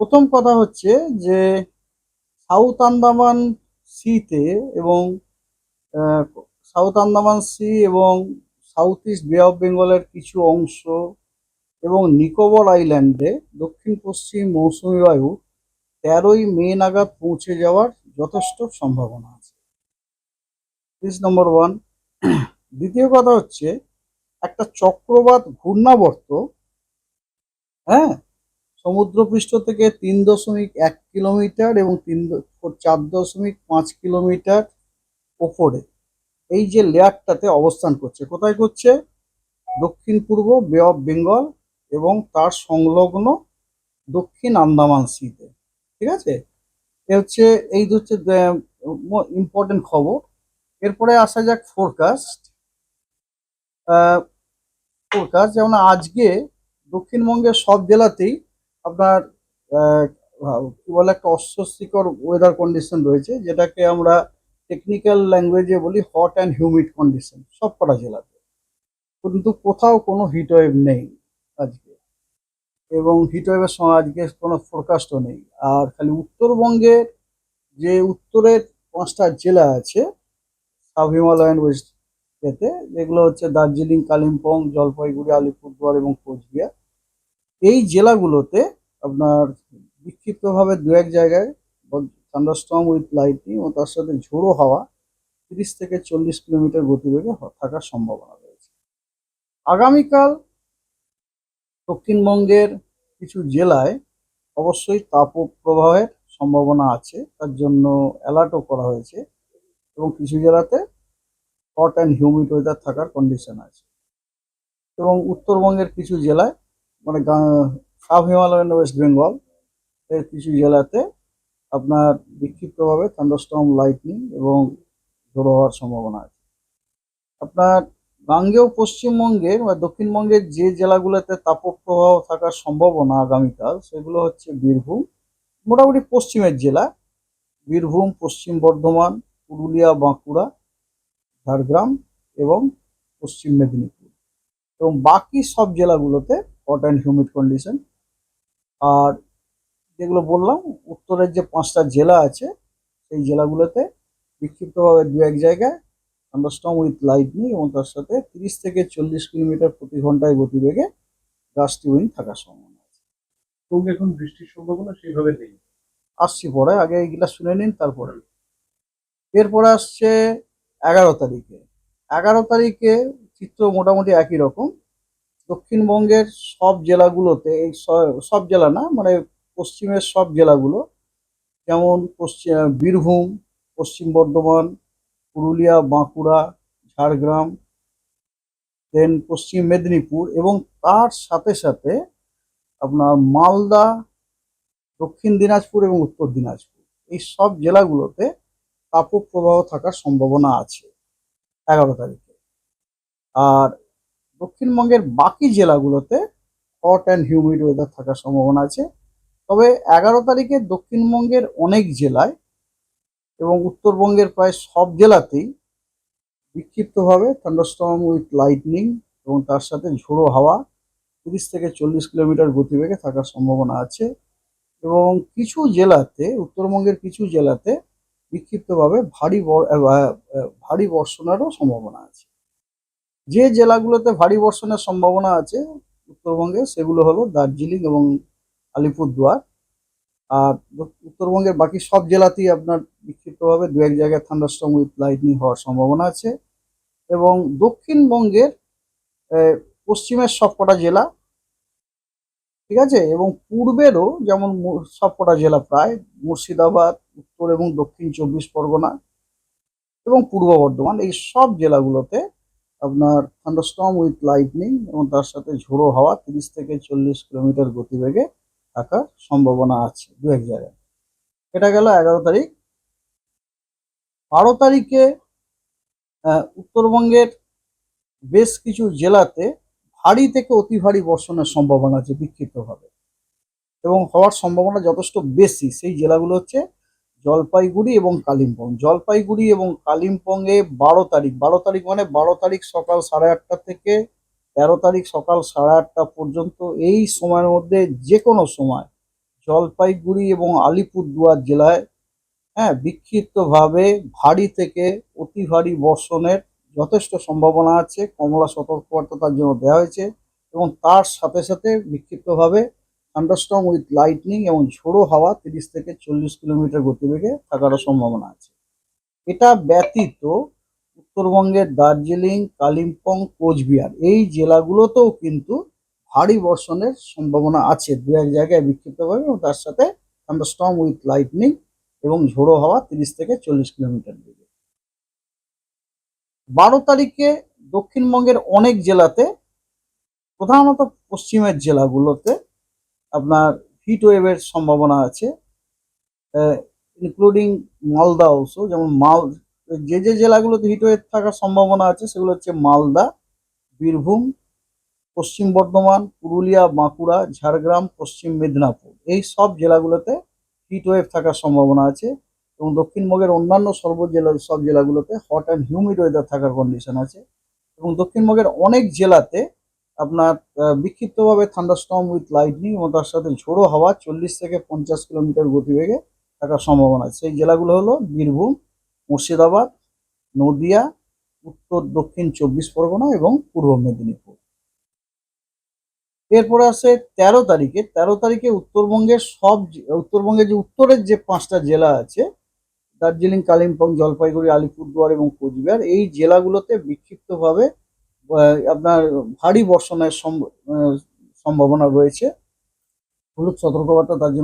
প্রথম কথা হচ্ছে যে সাউথ আন্দামান সিতে এবং সাউথ আন্দামান সি এবং সাউথ ইস্ট বে অফ বেঙ্গলের কিছু অংশ এবং নিকোবর আইল্যান্ডে দক্ষিণ পশ্চিম মৌসুমী বায়ু তেরোই মে নাগাদ পৌঁছে যাওয়ার যথেষ্ট সম্ভাবনা আছে। দিস নম্বর ওয়ান দ্বিতীয় কথা হচ্ছে একটা চক্রবাত ঘূর্ণাবর্ত হ্যাঁ সমুদ্রপৃষ্ঠ থেকে তিন দশমিক এক কিলোমিটার এবং তিন চার দশমিক পাঁচ কিলোমিটার ওপরে। এই যে লেয়ারটাতে অবস্থান করছে, কোথায় করছে? দক্ষিণ পূর্ব বে অফ বেঙ্গল এবং তার সংলগ্ন দক্ষিণ আন্দামান সিতে ঠিক আছে? এ হচ্ছে, এই হচ্ছে ইম্পর্টেন্ট খবর। এরপরে আসা যাক ফোরকাস্ট ফোরকাস্ট যেমন আজকে দক্ষিণবঙ্গের সব জেলাতেই আপনার কি বলে, একটা অস্বস্তিকর ওয়েদার কন্ডিশন রয়েছে, যেটাকে আমরা টেকনিক্যাল ল্যাঙ্গুয়েজে বলি হট অ্যান্ড হিউমিড কন্ডিশন সব কটা জেলাতে। কিন্তু কোথাও কোনো হিট ওয়েভ নেই আজকে। এবং হিট ওয়েভের সময় আজকে কোনো ফোরকাস্টও নেই। আর খালি উত্তরবঙ্গের যে উত্তরের পাঁচটা জেলা আছে সাব হিমালয়ান ওয়েস্ট এতে যেগুলো হচ্ছে দার্জিলিং, কালিম্পং, জলপাইগুড়ি, আলিপুরদুয়ার এবং কোচবিহার, এই জেলাগুলোতে আপনার বিক্ষিপ্তভাবে দু এক জায়গায় থান্ডারস্টর্ম উইথ লাইটিং ও তার সাথে ঝোড়ো হাওয়া তিরিশ থেকে চল্লিশ কিলোমিটার গতিবেগে থাকার সম্ভাবনা রয়েছে। আগামীকাল দক্ষিণবঙ্গের কিছু জেলায় অবশ্যই তাপপ্রবাহের সম্ভাবনা আছে, তার জন্য অ্যালার্টও করা হয়েছে এবং কিছু জেলাতে হট অ্যান্ড হিউমিড ওয়েদার থাকার কন্ডিশন আছে। এবং উত্তরবঙ্গের কিছু জেলায় মানে সাব হিমালয়ান ওয়েস্ট বেঙ্গল এর কিছু জেলাতে আপনার বিক্ষিপ্তভাবে থান্ডারস্টর্ম লাইটনিং এবং ঝোড়ো হওয়ার সম্ভাবনা আছে। আপনার গাঙ্গেয় পশ্চিমবঙ্গের বা দক্ষিণবঙ্গের যে জেলাগুলোতে তাপপ্রবাহ থাকার সম্ভাবনা আগামীকাল, সেগুলো হচ্ছে বীরভূম, মোটামুটি পশ্চিমের জেলা। বীরভূম, পশ্চিম বর্ধমান, পুরুলিয়া, বাঁকুড়া, ঝাড়গ্রাম এবং পশ্চিম মেদিনীপুর। এবং বাকি সব জেলাগুলোতে হট অ্যান্ড হিউমিড কন্ডিশন আর যেগুলো বললাম উত্তরের যে পাঁচটা জেলা আছে সেই জেলাগুলোতে বিক্ষিপ্তভাবে দু এক জায়গায় থান্ডারস্টর্ম উইথ লাইটনিং এবং তার সাথে তিরিশ থেকে চল্লিশ কিলোমিটার প্রতি ঘন্টায় গতিবেগে গাছটি উইন থাকার সম্ভাবনা আছে। এবং এখন বৃষ্টির সম্ভাবনা সেইভাবে নেই। আসছি পরে আগে এইগুলা শুনে নিন তারপরে। এরপরে আসছে এগারো তারিখে। এগারো তারিখে চিত্র মোটামুটি একই রকম। দক্ষিণবঙ্গের সব জেলাগুলোতে, এই সব জেলা না মানে পশ্চিমের সব জেলাগুলো, যেমন পশ্চিম বীরভূম, পশ্চিম বর্ধমান, পুরুলিয়া, বাঁকুড়া, ঝাড়গ্রাম দেন পশ্চিম মেদিনীপুর এবং তার সাথে সাথে আপনার মালদা, দক্ষিণ দিনাজপুর এবং উত্তর দিনাজপুর। এই সব জেলাগুলোতে তাপপ্রবাহ থাকার সম্ভাবনা আছে এগারো তারিখে। আর দক্ষিণবঙ্গের বাকি জেলাগুলোতে হট অ্যান্ড হিউমিড ওয়েদার থাকার সম্ভাবনা আছে। তবে এগারো তারিখে দক্ষিণবঙ্গের অনেক জেলায় এবং উত্তরবঙ্গের প্রায় সব জেলাতেই বিক্ষিপ্তভাবে থান্ডারস্টর্ম উইথ লাইটনিং এবং তার সাথে ঝোড়ো হাওয়া তিরিশ থেকে চল্লিশ কিলোমিটার গতিবেগে থাকার সম্ভাবনা আছে এবং কিছু জেলাতে, উত্তরবঙ্গের কিছু জেলাতে বিক্ষিপ্তভাবে ভারী ভারী বর্ষণেরও সম্ভাবনা আছে। যে জেলাগুলোতে ভারী বর্ষণের সম্ভাবনা আছে, উত্তরবঙ্গে সেগুলো হলো দার্জিলিং এবং আলিপুরদুয়ার। আর উত্তরবঙ্গের বাকি সব জেলাতেই আপনার বিক্ষিপ্তভাবে দু এক জায়গায় থান্ডারস্টর্ম উইথ লাইটনিং হওয়ার সম্ভাবনা আছে। এবং দক্ষিণবঙ্গের পশ্চিমের সবকটা জেলা, ঠিক আছে? এবং পূর্বেরও যেমন সবকটা জেলা প্রায়, মুর্শিদাবাদ, উত্তর এবং দক্ষিণ চব্বিশ পরগনা এবং পূর্ব বর্ধমান, এই সব জেলাগুলোতে আপনার থান্ডারস্টর্ম উইথ লাইটনিং এবং তার সাথে ঝোড়ো হাওয়া তিরিশ থেকে চল্লিশ কিলোমিটার গতিবেগে থাকার সম্ভাবনা আছে দু এক জায়গায়। এটা গেল এগারো তারিখ। বারো তারিখে উত্তরবঙ্গের বেশ কিছু জেলাতে ভারী থেকে অতি ভারী বর্ষণের সম্ভাবনা আছে বিক্ষিপ্তভাবে। এবং হওয়ার সম্ভাবনা যথেষ্ট বেশি। সেই জেলাগুলো হচ্ছে জলপাইগুড়ি এবং কালিম্পং। জলপাইগুড়ি এবং কালিম্পংয়ে বারো তারিখ বারো তারিখ মানে বারো তারিখ সকাল সাড়ে আটটা থেকে তেরো তারিখ সকাল সাড়ে আটটা পর্যন্ত এই সময়ের মধ্যে যে কোনো সময় জলপাইগুড়ি এবং আলিপুরদুয়ার জেলায় হ্যাঁ বিক্ষিপ্তভাবে ভারী থেকে অতি ভারী বর্ষণের যথেষ্ট সম্ভাবনা আছে। কমলা সতর্কবার্তা তার জন্য দেওয়া হয়েছে এবং তার সাথে সাথে বিক্ষিপ্তভাবে থান্ডারস্টর্ম উইথ লাইটনিং এবং ঝোড়ো হাওয়া তিরিশ থেকে চল্লিশ কিলোমিটার গতিবেগে থাকারও সম্ভাবনা আছে। এটা ব্যতীত উত্তরবঙ্গের দার্জিলিং, কালিম্পং, কোচবিহার এই জেলাগুলোতেও কিন্তু ভারী বর্ষণের সম্ভাবনা আছে দু এক জায়গায় বিক্ষিপ্তভাবে এবং তার সাথে থান্ডারস্টর্ম উইথ লাইটনিং এবং ঝোড়ো হাওয়া তিরিশ থেকে চল্লিশ কিলোমিটার বেগে। বারো তারিখে দক্ষিণবঙ্গের অনেক জেলাতে, প্রধানত পশ্চিমের জেলাগুলোতে আপনার হিট ওয়েভের সম্ভাবনা আছে ইনক্লুডিং মালদা অলসো যেমন মাল, যে যে জেলাগুলোতে হিট ওয়েভ থাকার সম্ভাবনা আছে, সেগুলো হচ্ছে মালদা, বীরভূম, পশ্চিম বর্ধমান, পুরুলিয়া, বাঁকুড়া, ঝাড়গ্রাম, পশ্চিম মেদিনীপুর। এই সব জেলাগুলোতে হিট ওয়েভ থাকার সম্ভাবনা আছে এবং দক্ষিণবঙ্গের অন্যান্য সর্ব জেলা, সব জেলাগুলোতে হট অ্যান্ড হিউমিড ওয়েদার থাকার কন্ডিশন আছে এবং দক্ষিণবঙ্গের অনেক জেলাতে আপনার বিক্ষিপ্তভাবে থান্ডারস্টর্ম উইথ লাইটনিং এবং তার সাথে ঝোড়ো হাওয়া চল্লিশ থেকে পঞ্চাশ কিলোমিটার গতিবেগে থাকার সম্ভাবনা আছে। সেই জেলাগুলো হলো বীরভূম, মুর্শিদাবাদ, নদিয়া, উত্তর, দক্ষিণ চব্বিশ পরগনা এবং পূর্ব মেদিনীপুর। এরপরে আসে তেরো তারিখে। তেরো তারিখে উত্তরবঙ্গের সব উত্তরবঙ্গের যে উত্তরের যে পাঁচটা জেলা আছে, দার্জিলিং, কালিম্পং, জলপাইগুড়ি, আলিপুরদুয়ার এবং কোচবিহার, এই জেলাগুলোতে বিক্ষিপ্তভাবে আপনার ভারী বর্ষণের সম্ভ- সম্ভাবনা রয়েছে। হলুদ সতর্কবার্তা তার জন্য